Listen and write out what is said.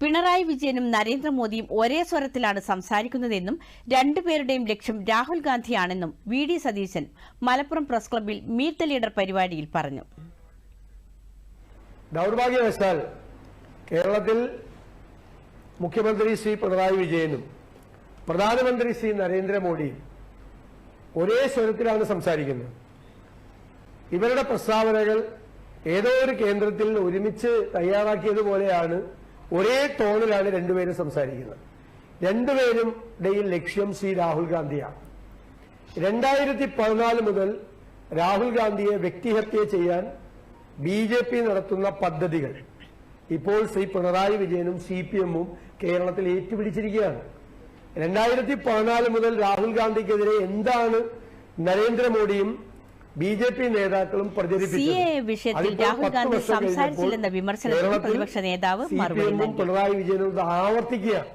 പിണറായി വിജയനും നരേന്ദ്രമോദിയും ഒരേ സ്വരത്തിലാണ് സംസാരിക്കുന്നതെന്നും രണ്ടുപേരുടെയും ലക്ഷ്യം Rahul ഗാന്ധിയാണെന്നും V D Satheesan Malappuram press ക്ലബ്ബിൽ മീറ്റ് ദ ലീഡർ പരിപാടിയിൽ പറഞ്ഞു. ദൗർഭാഗ്യവശാൽ കേരളത്തിൽ മുഖ്യമന്ത്രി ശ്രീ പിണറായി വിജയനും പ്രധാനമന്ത്രി ശ്രീ നരേന്ദ്രമോദിയും ഒരേ സ്വരത്തിലാണ് സംസാരിക്കുന്നത്. ഇവരുടെ പ്രസ്താവനകൾ ഏതോ ഒരു കേന്ദ്രത്തിൽ ഒരുമിച്ച് തയ്യാറാക്കിയതുപോലെയാണ് ഒരേ ടോണിലാണ് രണ്ടുപേരും സംസാരിക്കുന്നത്. രണ്ടുപേരും ഇടയിൽ ലക്ഷ്യം സി രാഹുൽ ഗാന്ധിയാണ്. രണ്ടായിരത്തി പതിനാല് മുതൽ രാഹുൽ ഗാന്ധിയെ വ്യക്തിഹത്യ ചെയ്യാൻ ബി ജെ പി നടത്തുന്ന പദ്ധതികൾ. ഇപ്പോൾ ശ്രീ പിണറായി വിജയനും സി പി എമ്മും കേരളത്തിൽ ഏറ്റുപിടിച്ചിരിക്കുകയാണ്. രണ്ടായിരത്തി പതിനാല് മുതൽ രാഹുൽ ഗാന്ധിക്കെതിരെ എന്താണ് നരേന്ദ്രമോദിയും ബി ജെ പി നേതാക്കളും സി എ വിഷയത്തിൽ രാഹുൽ ഗാന്ധി സംസാരിച്ചില്ലെന്ന പ്രതിപക്ഷ നേതാവ് മറുപടി പിണറായി വിജയനും ആവർത്തിക്കുകയാണ്.